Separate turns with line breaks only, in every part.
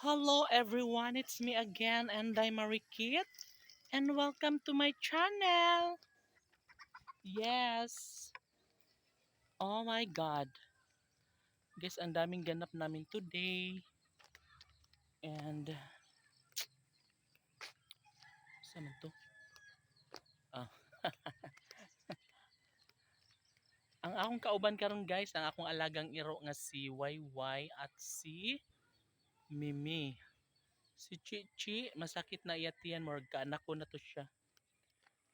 Hello everyone, it's me again and I'm Marikit and welcome to my channel. Yes. Oh my god. Guys, ang daming ganap namin today. And Saan man to? Ah. ang akong kauban karon guys, ang akong alagang iro nga si YY at si Mimi. Si Chichi, masakit na iyatiyan mo anak ko na to siya.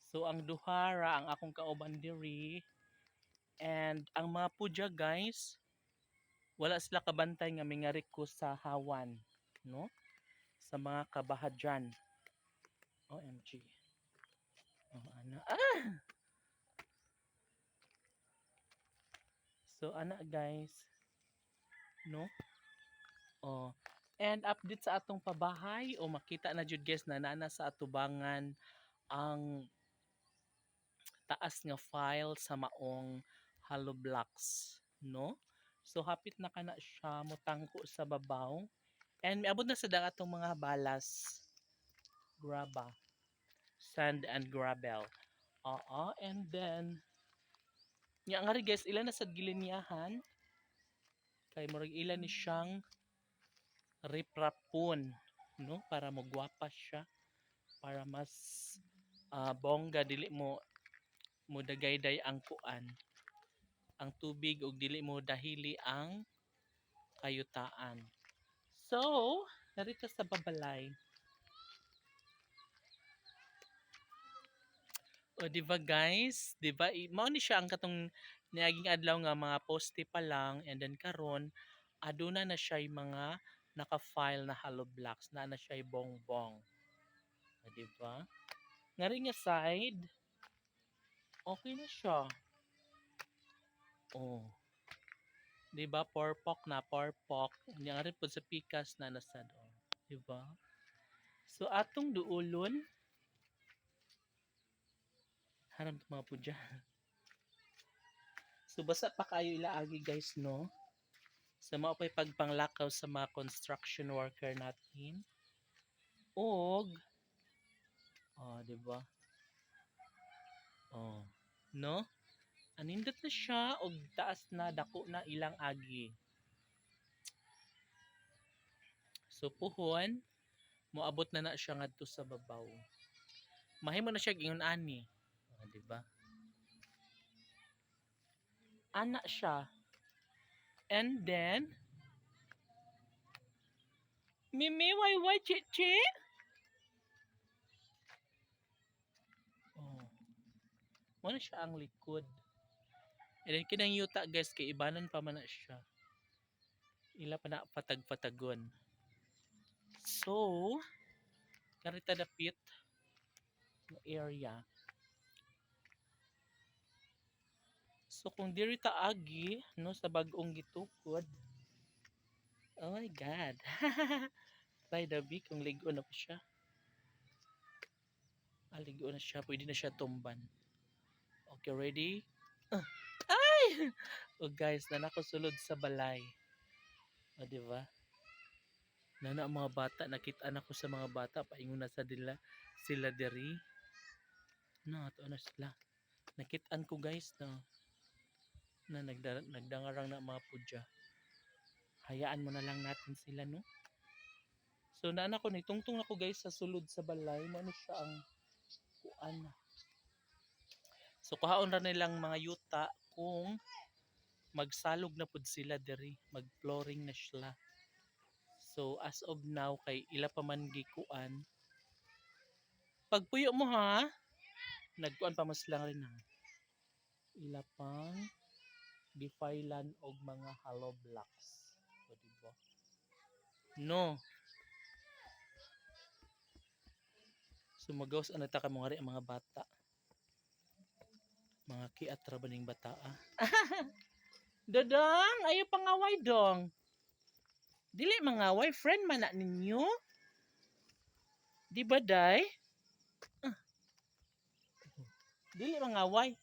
So ang duhara ang akong kauban diri and ang mga pudya guys wala sila kabantay nga mingari ko sa hawan, no? Sa mga kabahadyan. OMG. Oh, ana. Ah! So ana guys, no? Oh, and update sa atong pabahay o makita na jud guys na nana sa atubangan ang taas nga file sa maong hollow blocks, no? So hapit na kana siya motangko sa babaw. And miabot na sa dang atong mga balas. Graba. Sand and gravel. Oo, and then nya nga guys, ilan na sa gilinyahan? Kay murag ilan ni siyang riprapon, no? Para magwapa siya. Para mas ah, bongga dili mo mo dagayday ang kuan ang tubig ug dili mo dahili ang kayutaan. So, narito sa babalay. O di ba guys, di ba mao ni siya ang katong niaging adlaw nga mga poste pa lang and then karon aduna na siya mga naka-file na hollow blocks na na siya bongbong. O di ba? Nga rin side, okay na siya. Oh. 'Di ba? Porpok na porpok. Nga rin po sa pikas na nasa doon. 'Di ba? So atong duulon haram to mga pudya. So basa pa kayo ilaagi guys no. Sa mga pa'y pagpanglakaw sa mga construction worker natin. Og Oh, 'di ba? Oh, no? Anindot na siya og taas na dako na ilang agi. So puhon moabot na na siya ngadto sa babaw. Mahimo na siya gingon ani. Oh, di ba? Ana siya. And then Mimi, why, why, chichi? Oh. Wala siya ang likod. And then kinang yuta guys, kay ibanan pa man na siya. Ila pa na patag-patagon. So, karita dapit ng area. So kung diri ta agi no sa bag-ong gitukod. Oh my god. Try the big kung ligo na pa siya. Ah, ligo na siya. Pwede na siya tumban. Okay, ready? Ah, ay! Oh guys, na sulod sa balay. O, di ba? Nana ang mga bata, nakita na ko sa mga bata, paingon na sa dila, sila diri. No, ato na sila. Nakitaan ko guys na na nagda, nagdangarang na mga pudya. Hayaan mo na lang natin sila, no? So, naan ako, nitungtong ako guys sa sulod sa balay. Ano siya ang kuan. So, kuhaon na nilang mga yuta kung magsalog na pud sila diri, mag-flooring na sila. So, as of now, kay ila pa man gikuan. Pagpuyo mo ha, nagkuan pa mas lang rin ha. Ila pang gifailan og mga hollow blocks. O diba? No. Sumagaws ano ta ka mga mga bata. Mga kiatra ba ning bata ah? Dodong, ayo pangaway dong. Dili mangaway, friend man na ninyo. Di ba, day? Ah. Dili mangaway.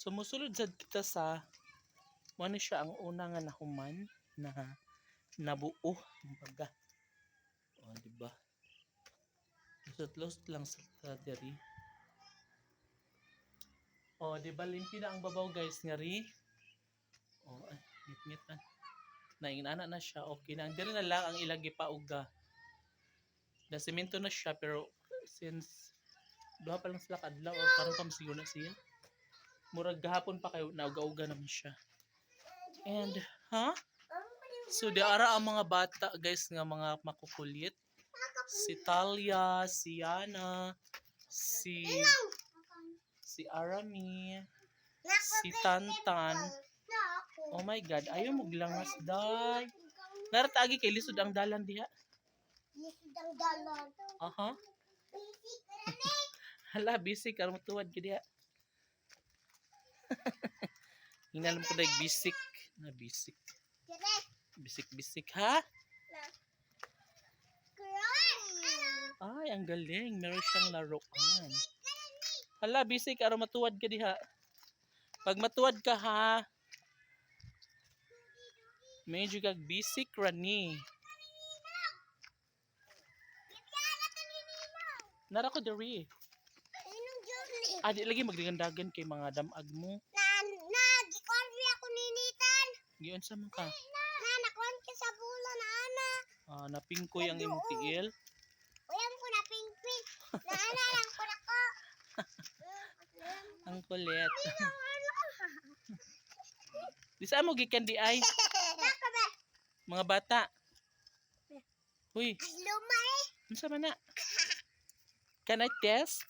Sumusulod sad kita sa ni siya ang una nga nahuman na nabuo kumbaga. O di ba? Lost lost lang sa sa diri. O di limpi na ang babaw guys nga ri? O ay ngit ngit na naingana na siya okay na. Diri na lang ang ilang gipauga. Na semento na siya pero since duha pa lang sila kadlaw o karon pa na siya murag gahapon pa kayo nauga-uga naman siya. And ha so di ara ang mga bata guys nga mga makukulit. Si Talia si Yana si si Arami si Tantan. Oh my god ayaw mo glangas day naratagi kay lisod ang dalan diha.
Lisdang dalan.
aha. Hala bisik karon tuwad gid diha Hinalam ko dahil bisik na bisik
Dire.
bisik bisik ha. Ay, ang galing. Meron siyang laruan. Hala, bisik. Araw matuwad ka diha. Pag matuwad ka ha, medyo kag bisik rani. Nara ko.
Anong journey?
Ah, di lagi magdagandagan kay mga damag mo. Giyon sa ka.
Na, nakuhan ka sa bulan na ana.
Ah, napingkoy ang imong tiil.
Uyam ko na pingping. Na ana lang ko na ko.
Ang kulit. Di saan mo gikan di ay? Mga bata. Uy,
Luma eh.
unsa man na? Can I test?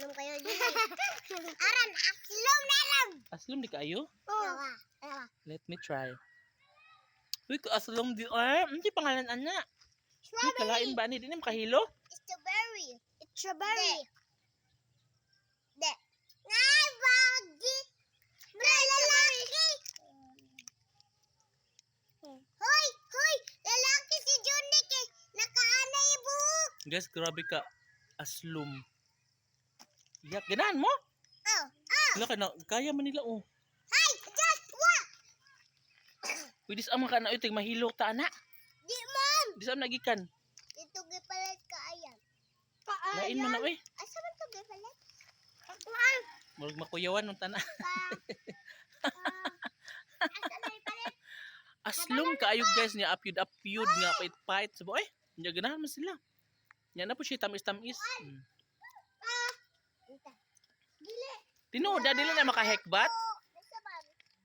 Aslom kayo din. Aran, aslom na lang.
Aslom di?
Yawa. Yawa.
Let me try. Uy, aslom di ay. Hindi pangalan ana. Uy, kalain ba ni? Di na makahilo?
Strawberry. It's strawberry. De. Ngay, bagi. Bray, lalaki. Hoy, hoy, lalaki si Johnny kay nakaanay buhok.
Guys, grabe ka. Aslom. Yak, ganahan mo?
Oh, oh.
Na, kaya man nila oh.
Hey, just what?
Uy, dis ama ka na, uy, tig mahilo ta ana.
Di man.
Dis am nagikan.
Ito gipalit ka ayan.
Lain man na, uy.
Asa man to gipalit? Kuan.
Murag makuyawan ng tana.
Ipalit?
Aslom kaayog guys niya apyud apyud nga pait pait sa boy. Nya ganahan man sila. Nya na po siya tamis tamis. Hmm.
Dili.
Tino, da dili na makahekbat.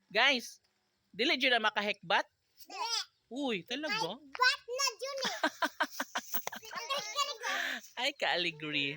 Guys, dili jud na makahekbat.
Dili.
Uy, talaga?
Bat na Johnny. Ang galing
Ay, ka-allegory.